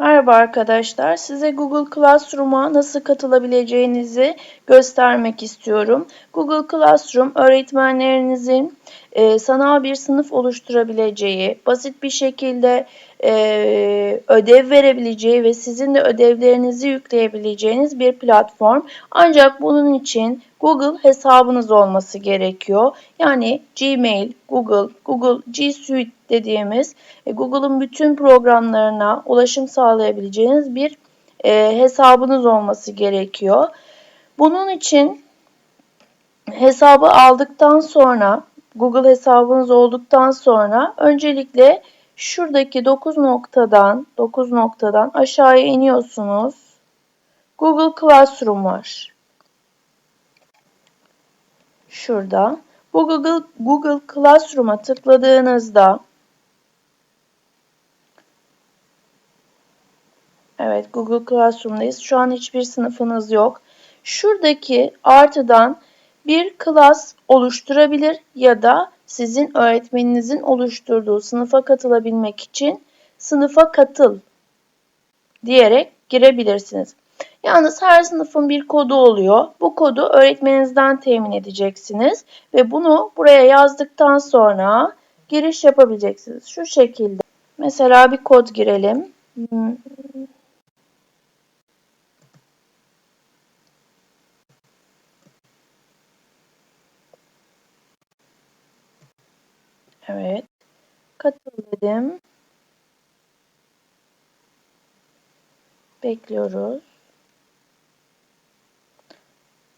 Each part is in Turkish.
Merhaba arkadaşlar. Size Google Classroom'a nasıl katılabileceğinizi göstermek istiyorum. Google Classroom öğretmenlerinizin e, sanal bir sınıf oluşturabileceği, basit bir şekilde e, ödev verebileceği ve sizin de ödevlerinizi yükleyebileceğiniz bir platform. Ancak bunun için Google hesabınız olması gerekiyor. Yani Gmail, Google, Google G Suite dediğimiz e, Google'ın bütün programlarına ulaşım sağlayabileceğiniz bir e, hesabınız olması gerekiyor. Bunun için hesabı aldıktan sonra Google hesabınız olduktan sonra öncelikle şuradaki 9 noktadan 9 noktadan aşağıya iniyorsunuz. Google Classroom var. Şurada. Bu Google, Google Classroom'a tıkladığınızda Evet Google Classroom'dayız. Şu an hiçbir sınıfınız yok. Şuradaki artıdan bir klas oluşturabilir ya da sizin öğretmeninizin oluşturduğu sınıfa katılabilmek için sınıfa katıl diyerek girebilirsiniz. Yalnız her sınıfın bir kodu oluyor. Bu kodu öğretmeninizden temin edeceksiniz ve bunu buraya yazdıktan sonra giriş yapabileceksiniz. Şu şekilde. Mesela bir kod girelim. Evet. Katıl dedim. Bekliyoruz.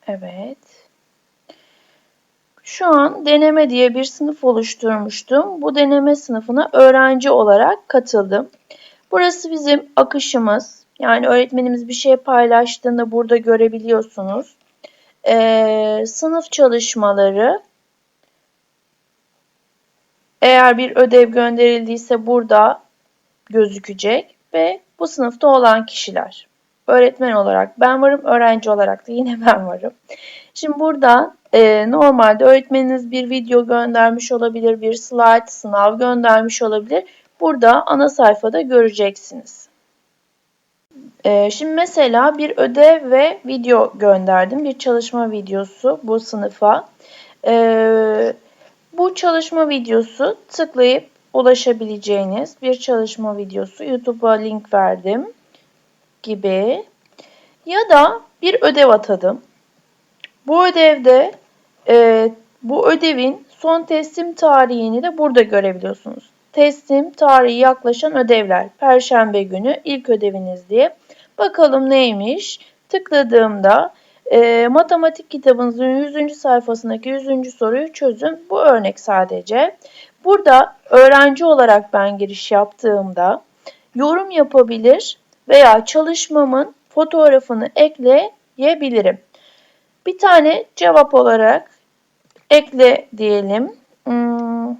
Evet. Şu an deneme diye bir sınıf oluşturmuştum. Bu deneme sınıfına öğrenci olarak katıldım. Burası bizim akışımız. Yani öğretmenimiz bir şey paylaştığında burada görebiliyorsunuz. Ee, sınıf çalışmaları. Eğer bir ödev gönderildiyse burada gözükecek ve bu sınıfta olan kişiler. Öğretmen olarak ben varım, öğrenci olarak da yine ben varım. Şimdi burada e, normalde öğretmeniniz bir video göndermiş olabilir, bir slide, sınav göndermiş olabilir. Burada ana sayfada göreceksiniz. E, şimdi mesela bir ödev ve video gönderdim. Bir çalışma videosu bu sınıfa. E, bu çalışma videosu tıklayıp ulaşabileceğiniz bir çalışma videosu. YouTube'a link verdim gibi. Ya da bir ödev atadım. Bu ödevde e, bu ödevin son teslim tarihini de burada görebiliyorsunuz. Teslim tarihi yaklaşan ödevler. Perşembe günü ilk ödeviniz diye. Bakalım neymiş? Tıkladığımda e, matematik kitabınızın 100. sayfasındaki 100. soruyu çözün. Bu örnek sadece. Burada öğrenci olarak ben giriş yaptığımda yorum yapabilir veya çalışmamın fotoğrafını ekleyebilirim. Bir tane cevap olarak ekle diyelim. Hmm,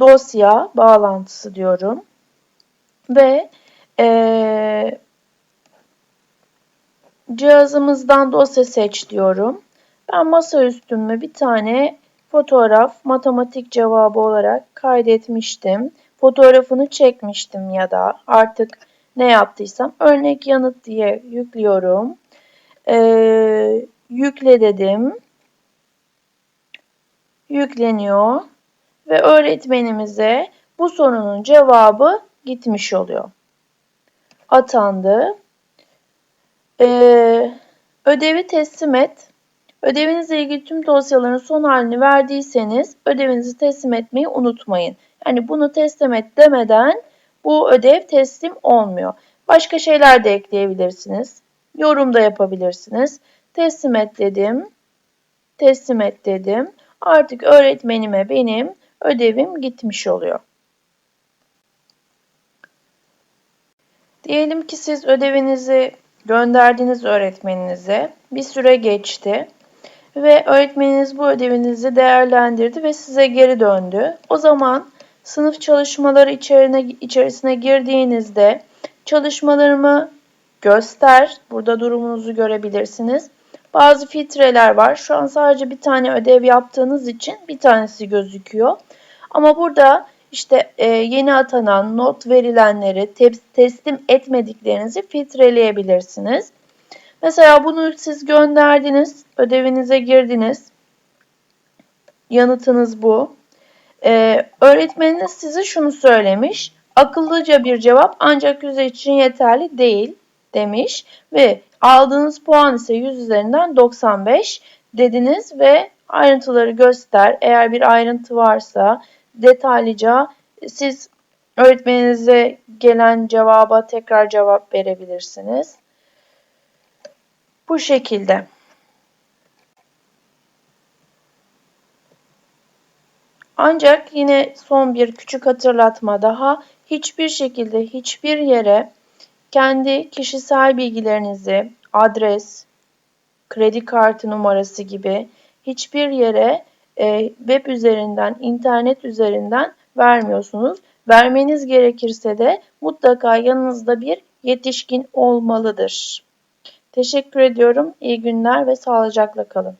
dosya bağlantısı diyorum. Ve e, cihazımızdan dosya seç diyorum. Ben masa üstüme bir tane fotoğraf matematik cevabı olarak kaydetmiştim. Fotoğrafını çekmiştim ya da artık ne yaptıysam örnek yanıt diye yüklüyorum. Ee, yükle dedim. Yükleniyor ve öğretmenimize bu sorunun cevabı gitmiş oluyor. Atandı. Ee, ödevi teslim et. Ödevinizle ilgili tüm dosyaların son halini verdiyseniz ödevinizi teslim etmeyi unutmayın. Yani bunu teslim et demeden bu ödev teslim olmuyor. Başka şeyler de ekleyebilirsiniz. Yorum da yapabilirsiniz. Teslim et dedim. Teslim et dedim. Artık öğretmenime benim ödevim gitmiş oluyor. Diyelim ki siz ödevinizi gönderdiniz öğretmeninize. Bir süre geçti ve öğretmeniniz bu ödevinizi değerlendirdi ve size geri döndü. O zaman sınıf çalışmaları içerine, içerisine girdiğinizde çalışmalarımı göster. Burada durumunuzu görebilirsiniz. Bazı filtreler var. Şu an sadece bir tane ödev yaptığınız için bir tanesi gözüküyor. Ama burada işte e, yeni atanan, not verilenleri, te- teslim etmediklerinizi filtreleyebilirsiniz. Mesela bunu siz gönderdiniz, ödevinize girdiniz. Yanıtınız bu. Ee, öğretmeniniz size şunu söylemiş. Akıllıca bir cevap ancak yüzey için yeterli değil demiş ve aldığınız puan ise 100 üzerinden 95 dediniz ve ayrıntıları göster. Eğer bir ayrıntı varsa detaylıca siz öğretmeninize gelen cevaba tekrar cevap verebilirsiniz. Bu şekilde. Ancak yine son bir küçük hatırlatma daha hiçbir şekilde hiçbir yere kendi kişisel bilgilerinizi, adres, kredi kartı numarası gibi hiçbir yere e, web üzerinden, internet üzerinden vermiyorsunuz. Vermeniz gerekirse de mutlaka yanınızda bir yetişkin olmalıdır. Teşekkür ediyorum. İyi günler ve sağlıcakla kalın.